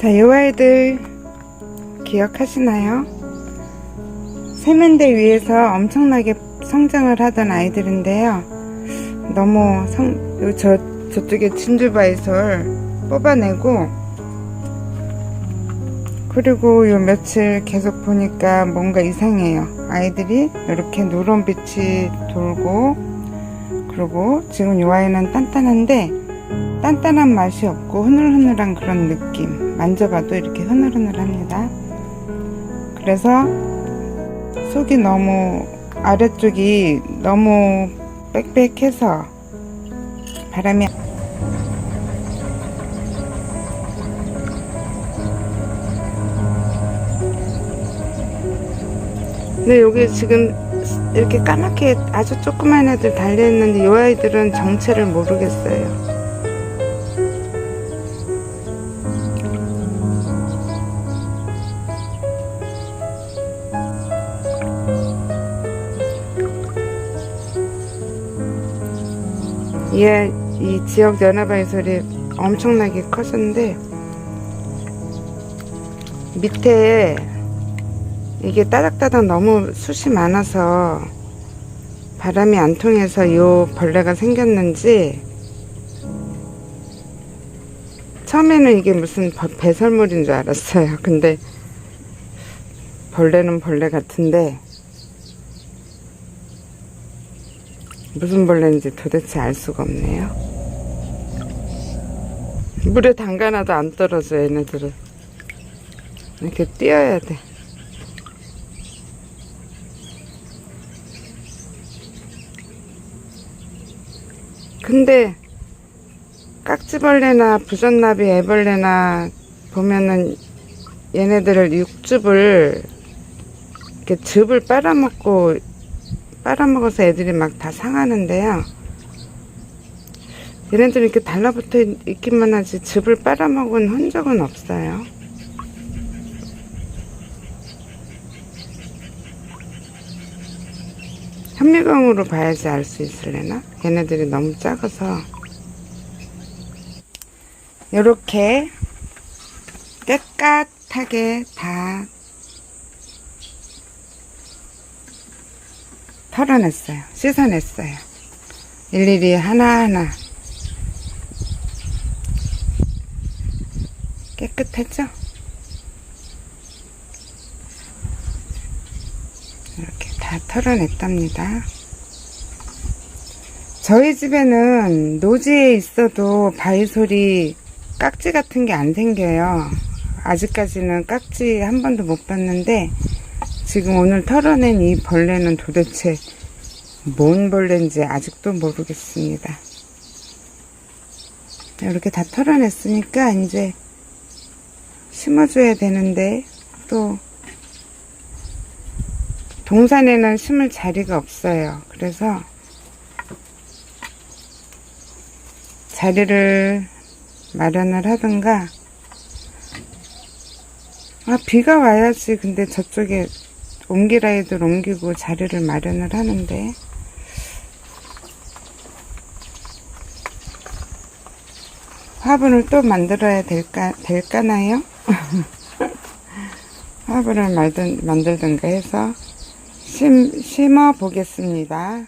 자, 이 아이들 기억하시나요? 세면대 위에서 엄청나게 성장을 하던 아이들인데요. 너무 성, 요 저, 저쪽에 진주바이솔 뽑아내고, 그리고 요 며칠 계속 보니까 뭔가 이상해요. 아이들이 이렇게 누런빛이 돌고, 그리고 지금 요 아이는 단단한데, 단단한 맛이 없고 흐늘흐늘한 그런 느낌. 만져봐도 이렇게 흐늘흐늘합니다. 그래서 속이 너무 아래쪽이 너무 빽빽해서 바람이 근데 여기 지금 이렇게 까맣게 아주 조그만 애들 달려있는데 이 아이들은 정체를 모르겠어요. 얘, 이 지역 연화바이솔이 엄청나게 커졌는데, 밑에 이게 따닥따닥 너무 숱이 많아서 바람이 안 통해서 요 벌레가 생겼는지, 처음에는 이게 무슨 버- 배설물인 줄 알았어요. 근데 벌레는 벌레 같은데, 무슨 벌레인지 도대체 알 수가 없네요. 물에 담가놔도 안 떨어져, 얘네들은. 이렇게 띄어야 돼. 근데, 깍지벌레나 부전나비 애벌레나 보면은 얘네들을 육즙을 이렇게 즙을 빨아먹고 빨아먹어서 애들이 막 다 상하는데요. 얘네들은 이렇게 달라붙어 있- 있기만 하지 즙을 빨아먹은 흔적은 없어요. 현미경으로 봐야지 알 수 있을래나? 얘네들이 너무 작아서 이렇게 깨끗하게 다 털어냈어요. 씻어냈어요. 일일이 하나하나 깨끗했죠? 이렇게 다 털어냈답니다. 저희 집에는 노지에 있어도 바위솔이 깍지 같은 게 안 생겨요. 아직까지는 깍지 한 번도 못 봤는데 지금 오늘 털어낸 이 벌레는 도대체 뭔 벌레인지 아직도 모르겠습니다. 이렇게 다 털어냈으니까 이제 심어줘야 되는데 또 동산에는 심을 자리가 없어요. 그래서 자리를 마련을 하든가 아 비가 와야지 근데 저쪽에 옮길 아이들 옮기고 자리를 마련을 하는데 화분을 또 만들어야 될까 될까나요? 화분을 만든, 만들든가 해서 심, 심어 보겠습니다.